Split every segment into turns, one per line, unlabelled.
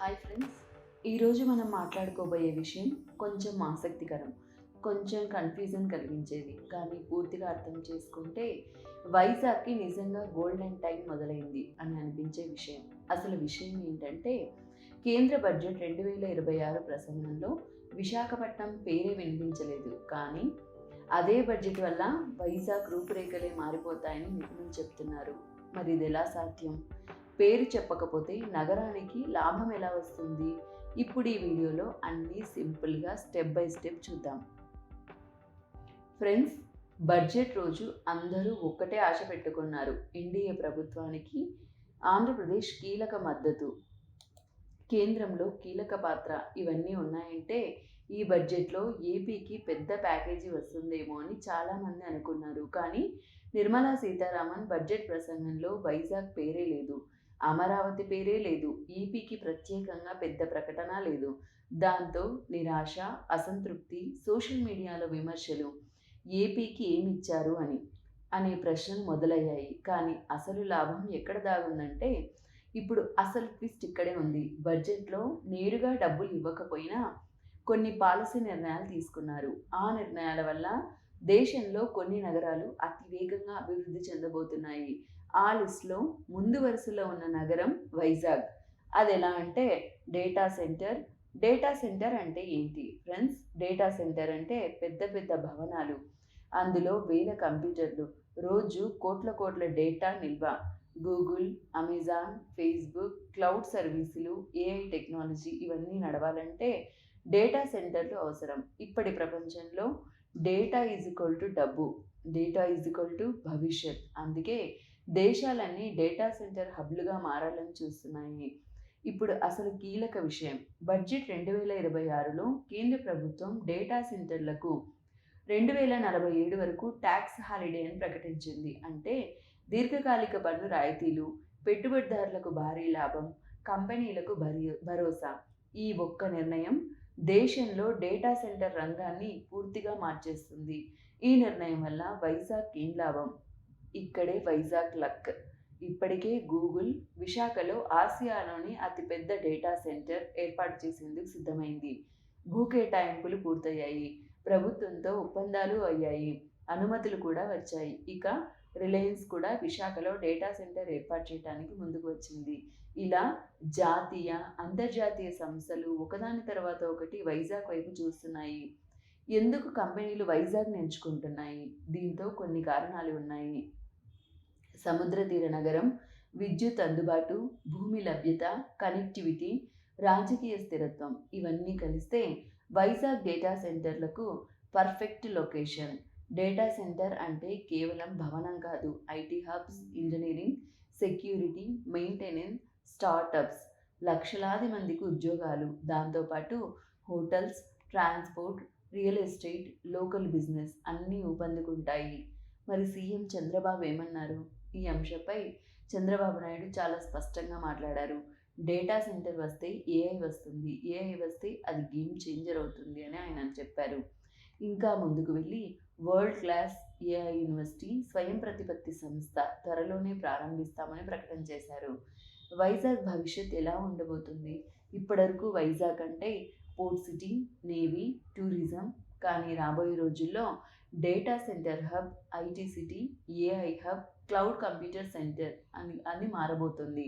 Hi friends ఈరోజు మనం మాట్లాడుకోబోయే విషయం కొంచెం ఆసక్తికరం కొంచెం కన్ఫ్యూజన్ కలిగించేది. కానీ పూర్తిగా అర్థం చేసుకుంటే వైజాగ్కి నిజంగా గోల్డెన్ టైం మొదలైంది అని అనిపించే విషయం. అసలు విషయం ఏంటంటే కేంద్ర బడ్జెట్ రెండు వేల ఇరవై ఆరు ప్రసంగంలో విశాఖపట్నం పేరే వినిపించలేదు. కానీ అదే బడ్జెట్ వల్ల వైజాగ్ రూపురేఖలే మారిపోతాయని నిపుణులు చెప్తున్నారు. మరి ఇది ఎలా సాధ్యం? పేరు చెప్పకపోతే నగరానికి లాభం ఎలా వస్తుంది? ఇప్పుడు ఈ వీడియోలో అన్నీ సింపుల్గా స్టెప్ బై స్టెప్ చూద్దాం. ఫ్రెండ్స్ బడ్జెట్ రోజు అందరూ ఒక్కటే ఆశ పెట్టుకున్నారు. ఎన్డీఏ ప్రభుత్వానికి ఆంధ్రప్రదేశ్ కీలక మద్దతు. కేంద్రంలో కీలక పాత్ర ఇవన్నీ ఉన్నాయంటే ఈ బడ్జెట్లో ఏపీకి పెద్ద ప్యాకేజీ వస్తుందేమో అని చాలామంది అనుకున్నారు. కానీ నిర్మలా సీతారామన్ బడ్జెట్ ప్రసంగంలో వైజాగ్ పేరే లేదు. అమరావతి పేరే లేదు. ఈపీకి ప్రత్యేకంగా పెద్ద ప్రకటన లేదు. దాంతో నిరాశ అసంతృప్తి సోషల్ మీడియాలో విమర్శలు ఏపీకి ఏమిచ్చారు అని అనే ప్రశ్నలు మొదలయ్యాయి. కానీ అసలు లాభం ఎక్కడ దాగుందంటే ఇప్పుడు అసలు ట్విస్ట్ ఇక్కడే ఉంది. బడ్జెట్లో నేరుగా డబ్బులు ఇవ్వకపోయినా కొన్ని పాలసీ నిర్ణయాలు తీసుకున్నారు. ఆ నిర్ణయాల వల్ల దేశంలో కొన్ని నగరాలు అతి వేగంగా అభివృద్ధి చెందబోతున్నాయి. ఆ లిస్ట్లో ముందు వరుసలో ఉన్న నగరం వైజాగ్. అది ఎలా అంటే డేటా సెంటర్. డేటా సెంటర్ అంటే ఏంటి? ఫ్రెండ్స్ డేటా సెంటర్ అంటే పెద్ద పెద్ద భవనాలు. అందులో వేల కంప్యూటర్లు. రోజు కోట్ల కోట్ల డేటా నిల్వ. గూగుల్ అమెజాన్ ఫేస్బుక్ క్లౌడ్ సర్వీసులు ఏఐ టెక్నాలజీ ఇవన్నీ నడవాలంటే డేటా సెంటర్లు అవసరం. ఇప్పటి ప్రపంచంలో డేటా ఈజ్ ఈక్వల్ టు డబ్బు. డేటా ఈజ్ ఈక్వల్ టు భవిష్యత్. అందుకే దేశాలన్నీ డేటా సెంటర్ హబ్లుగా మారాలని చూస్తున్నాయి. ఇప్పుడు అసలు కీలక విషయం. బడ్జెట్ రెండు వేల ఇరవై ఆరులో కేంద్ర ప్రభుత్వం డేటా సెంటర్లకు రెండు వేల నలభై ఏడు వరకు ట్యాక్స్ హాలిడే అని ప్రకటించింది. అంటే దీర్ఘకాలిక పన్ను రాయితీలు పెట్టుబడిదారులకు భారీ లాభం కంపెనీలకు భరి భరోసా. ఈ ఒక్క నిర్ణయం దేశంలో డేటా సెంటర్ రంగాన్ని పూర్తిగా మార్చేస్తుంది. ఈ నిర్ణయం వల్ల వైజాగ్ ఏం లాభం? ఇక్కడే వైజాగ్ లక్. ఇప్పటికే గూగుల్ విశాఖలో ఆసియాలోని అతిపెద్ద డేటా సెంటర్ ఏర్పాటు చేసేందుకు సిద్ధమైంది. భూ కేటాయింపులు పూర్తయ్యాయి. ప్రభుత్వంతో ఒప్పందాలు అయ్యాయి. అనుమతులు కూడా వచ్చాయి. ఇక రిలయన్స్ కూడా విశాఖలో డేటా సెంటర్ ఏర్పాటు చేయడానికి ముందుకు వచ్చింది. ఇలా జాతీయ అంతర్జాతీయ సంస్థలు ఒకదాని తర్వాత ఒకటి వైజాగ్ వైపు చూస్తున్నాయి. ఎందుకు కంపెనీలు వైజాగ్ని ఎంచుకుంటున్నాయి? దీంతో కొన్ని కారణాలు ఉన్నాయి. సముద్ర తీర నగరం విద్యుత్ అందుబాటు భూమి లభ్యత కనెక్టివిటీ రాజకీయ స్థిరత్వం ఇవన్నీ కలిస్తే వైజాగ్ డేటా సెంటర్లకు పర్ఫెక్ట్ లొకేషన్. డేటా సెంటర్ అంటే కేవలం భవనం కాదు IT hubs engineering security maintenance startups లక్షలాది మందికి ఉద్యోగాలు. దాంతోపాటు hotels transport real estate local business అన్నీ ఊపందుకుంటాయి. మరి సీఎం చంద్రబాబు ఏమన్నారు? ఈ అంశంపై చంద్రబాబు నాయుడు చాలా స్పష్టంగా మాట్లాడారు. డేటా సెంటర్ వస్తే ఏఐ వస్తుంది. ఏఐ వస్తే అది గేమ్ చేంజర్ అవుతుంది అని ఆయన చెప్పారు. ఇంకా ముందుకు వెళ్ళి వరల్డ్ క్లాస్ ఏఐ యూనివర్సిటీ స్వయం ప్రతిపత్తి సంస్థ త్వరలోనే ప్రారంభిస్తామని ప్రకటన చేశారు. వైజాగ్ భవిష్యత్ ఎలా ఉండబోతుంది? ఇప్పటివరకు వైజాగ్ అంటే పోర్ట్ సిటీ నేవీ టూరిజం. కానీ రాబోయే రోజుల్లో data centre hub IT city AI hub cloud computer centre అని అని మారబోతుంది.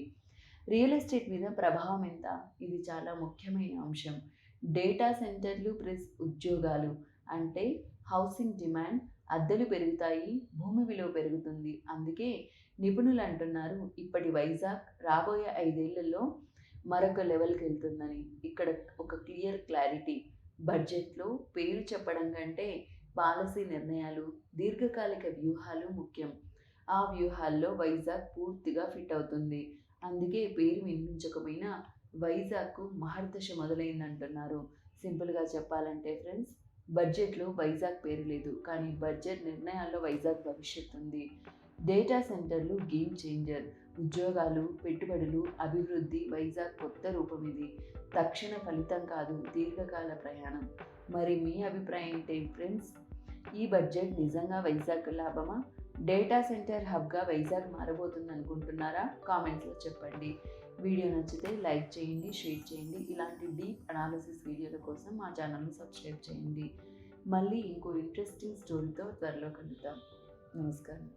రియల్ ఎస్టేట్ మీద ప్రభావం ఎంత? ఇది చాలా ముఖ్యమైన అంశం. డేటా సెంటర్లు ప్లస్ ఉద్యోగాలు అంటే హౌసింగ్ డిమాండ్ అద్దెలు పెరుగుతాయి భూమి విలువ పెరుగుతుంది. అందుకే నిపుణులు అంటున్నారు ఇప్పటి వైజాగ్ రాబోయే ఐదేళ్ళలో మరొక లెవెల్కి వెళ్తుందని ఇక్కడ ఒక క్లియర్ క్లారిటీ. బడ్జెట్లో పేరు చెప్పడం కంటే పాలసీ నిర్ణయాలు దీర్ఘకాలిక వ్యూహాలు ముఖ్యం. ఆ వ్యూహాల్లో వైజాగ్ పూర్తిగా ఫిట్ అవుతుంది. అందుకే పేరు వినిపించకపోయినా వైజాగ్కు మహర్దశ మొదలైందంటున్నారు. సింపుల్గా చెప్పాలంటే ఫ్రెండ్స్ బడ్జెట్లో వైజాగ్ పేరు లేదు. కానీ బడ్జెట్ నిర్ణయాల్లో వైజాగ్ భవిష్యత్తు ఉంది. డేటా సెంటర్లు గేమ్ చేంజర్ ఉద్యోగాలు పెట్టుబడులు అభివృద్ధి వైజాగ్ కొత్త రూపం ఇది. తక్షణ ఫలితం కాదు దీర్ఘకాల ప్రయాణం. మరి మీ అభిప్రాయం ఏంటి ఫ్రెండ్స్? ఈ బడ్జెట్ నిజంగా వైజాగ్ లాభమా? డేటా సెంటర్ హబ్గా వైజాగ్ మారబోతుంది అనుకుంటున్నారా కామెంట్స్లో చెప్పండి. వీడియో నచ్చితే లైక్ చేయండి షేర్ చేయండి. ఇలాంటి డీప్ అనాలిసిస్ వీడియోల కోసం మా ఛానల్ని సబ్స్క్రైబ్ చేయండి. మళ్ళీ ఇంకో ఇంట్రెస్టింగ్ స్టోరీతో త్వరలో కలుద్దాం. నమస్కారం.